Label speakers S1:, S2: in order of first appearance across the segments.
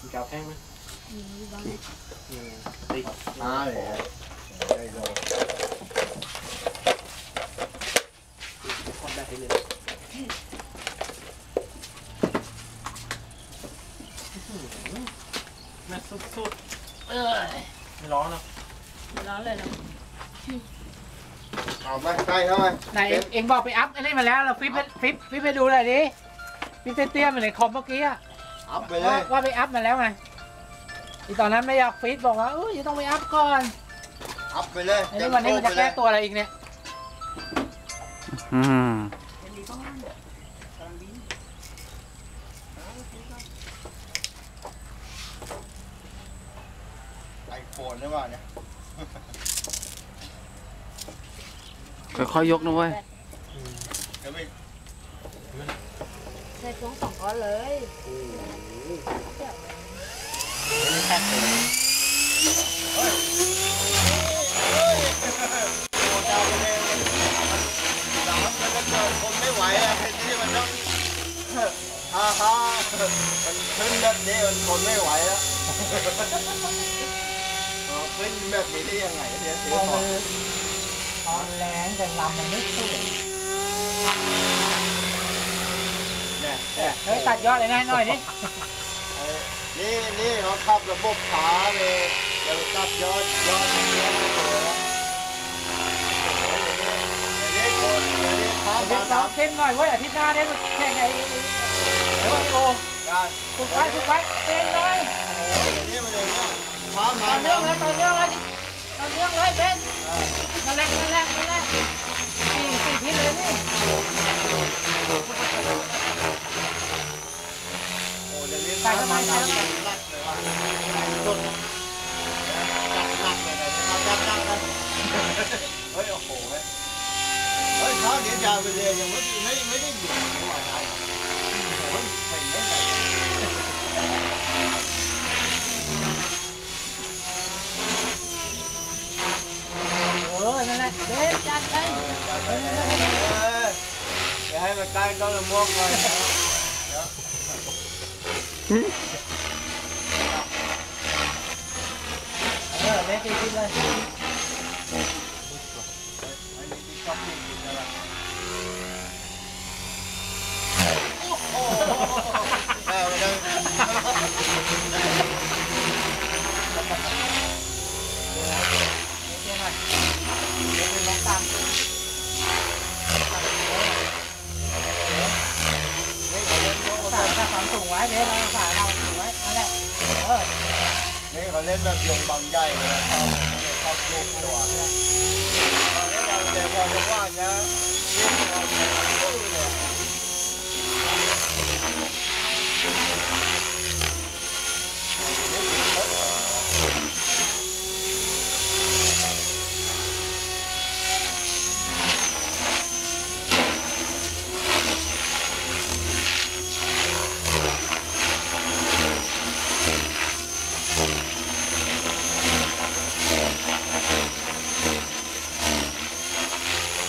S1: มีกาวแท่งไหม
S2: มีบ้าง
S1: อืมติ๊ก
S3: อ่าเลยใจโด
S1: คอนได้ให้เลยแม่สุดๆเอ้ยไม่ร้อนเนาะ
S2: ร้อนเลยเนาะ
S3: เอาไปใกล้เข้าไป
S4: ไหนเอ็งเอ็งบอกไปอัพไอ้นี่มาแล้วเราฟิปไปฟิปฟิปไปดูเลยดิฟิปเตี้ยๆมาในคอมเมื่อกี้อะ
S3: อัพไปเล
S4: ว่ายว่าไปอัพมาแล้วไงอีตอนนั้นไม่อยากฟิตบอกว่าเอ้ยต้องไปอัพก่อน
S3: อัพไปเลย
S4: ไอ้นี่วันนี้มันจะแก้ตัวอะไรอีกเนี่ย
S5: อืม
S3: ไอโฟนหรือเปล่าเนี่ย
S5: ค่อยๆยกนะเว้ย
S3: เดี๋ยวไป
S2: ใส่ช่วงสองก้อนเลย
S3: โอ้เจ้าไปเลยสามแล้วคนไม่ไหวอะไอ้ที่มันต้องฮ่าฮ่ามันขึ้นแบบนี้มันทนไม่ไหวแล้วเออขึ้นแบบนี้ได้ยังไงเดี๋ยวเสีย
S4: พอ
S3: ของ
S4: อตอนแรงแต่ลำมันไม่สู้
S3: เฮ้
S4: ยตัดยอดเลยนะหน่อยดิ
S3: เออนี่นี่เขาขับระบบขาเลยเดี๋ยวตัดยอดยอดยอดเลยเดี๋ยวเดี๋ยวนี้ข้า
S4: วเราเข้มหน่อยเว้ยอาทิตย์หน้าเนี่ยแข่งไอ้ไอ้ไอ้โอ้
S3: ได้
S4: ถูกไว้ถูกไว้เต้นเลย
S3: เดี๋ยวนี้มันอย่างเงี้ยข้าม
S4: ต
S3: มา
S4: อนเรื่องเลยตอนเรื่องเลยตอนเรื่องเลยเป็นนั่นแหละนั่นแหละนั่นแหละสี่สี่ทิศเลยนี่
S3: ช้าเดี๋ยวจะไปเรียนยังไม่ไม่ไม่ได้หยุดหัวใจเฮ้ยเห็นได้ไง
S4: เออนั่นแหละเด็ดจัดเลย
S3: อย่าให้มันใกล้ต้นมะม่วงเลย
S4: เออเด็ดสี่ทิศเลย
S3: แม่มันยัง
S4: เดี๋ยวหน่อยเดี๋ยวลองตามสายสามสูง ไว้เด็ดเราสายเราสูงไว้นั่นแหละเออ
S3: นี่เขาเล่นแบบยงบางใหญ่เลยชอบชอบลูกตัวแต่พอจะว่าเนี้ย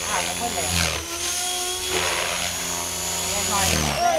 S4: ถ่ายมาเพื่อนเลยเด็ดหน่อย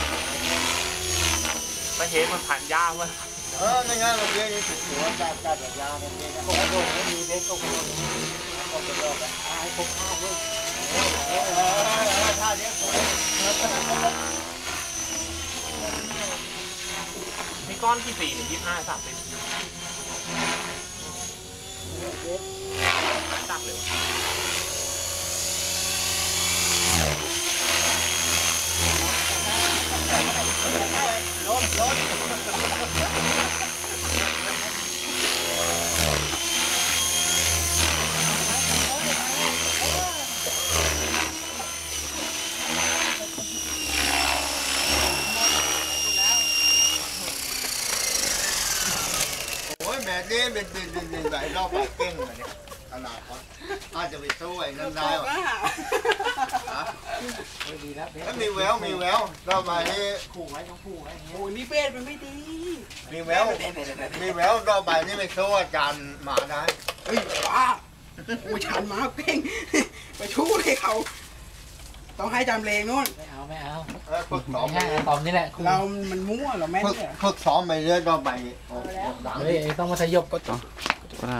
S3: ได้เราเรียนเมื่อกี้ไม่
S4: โซ่เขาไม่ต้องโซ่เขาอย่าที่หน้าเด็ดจัดเลยาก
S5: โอ้ไปไหนวะ
S3: เอาเมื่อกี้นี้ลากลากมาตัวน่าก
S1: ไปเห็นมันผ่านยากเย
S3: เออไม่งั้นเราเรียกนี่ถือว่าจัดแบบยาแบบนี้นะโอ้โหไม่มีเด็กก็คงก็ไปรอบไปให้ครบห้าด้วยเออเออท่าเนี้ย
S1: มีก้อนกี่สีเนี่ยยี่สิบห้าสามสิบตัดเลยวะ
S3: ล้มล้ม เป็นเป็นเป็นเป็นแบบรอบปากเก้งมาเนี่ยขนาดเขาอาจจะไปสู้ไอ้นั่นได้หรอถ้ามีแววมีแววรอบมานี่
S6: โอ้ยนี่เป็ดมันไม่ดี
S3: มีแววมีแววรอบไปนี่ไปสู้อาจารย์หมาได้
S6: เฮ้ยป้าโอ้ยฉันมาเก่งไปชู้เลยเขา ต้องให้จำเลงนู่น
S4: ไม่เอาไม่เอา
S3: เออฝึกซ้อม
S4: ไม่ให้ตอมนี่แหละครู
S6: เรา มันมั่วเราแม่น
S3: ฝึก
S6: เนี่ย
S3: ฝึกซ้อมไปเรื่อยรอบไปโอ้โหดัง
S4: เฮ้ยต้องมาสยบก็
S5: ก็ได้